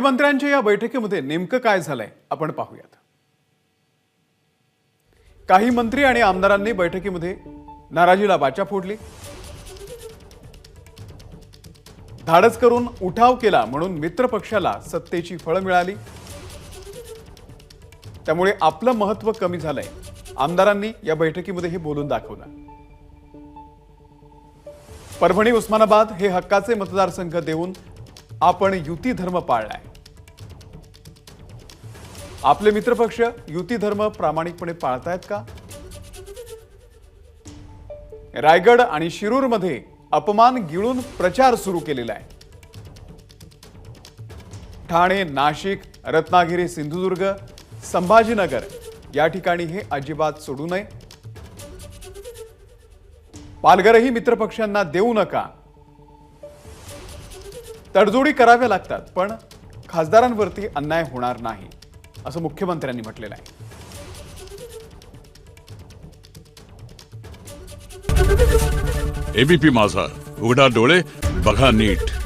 मुख्यमंत्र्यांच्या या बैठकीमध्ये नेमकं काय झालंय आपण पाहूयात. काही मंत्री आणि आमदारांनी बैठकीमध्ये नाराजीला बाचा फोडली. धाडस करून उठाव केला म्हणून मित्र पक्षाला सत्तेची फळं मिळाली. त्यामुळे आपलं महत्त्व कमी झालंय. आमदारांनी या बैठकीमध्ये हे बोलून दाखवलं. परभणी उस्मानाबाद हे हक्काचे मतदारसंघ देऊन आपण युती धर्म पाळलाय. आपले मित्रपक्ष युती धर्म प्रामाणिकपणे पाळतायत का? रायगड आणि शिरूरमध्ये अपमान गिळून प्रचार सुरू केलेला आहे. ठाणे नाशिक रत्नागिरी सिंधुदुर्ग संभाजीनगर या ठिकाणी हे अजिबात सोडू नये. पालघरही मित्रपक्षांना देऊ नका. तडजोडी कराव्या लागतात पण खासदारांवरती अन्याय होणार नाही. असं मुख्यमंत्र्यांनी म्हटलेलं आहे. एबीपी माझा. उघडा डोळे बघा नीट.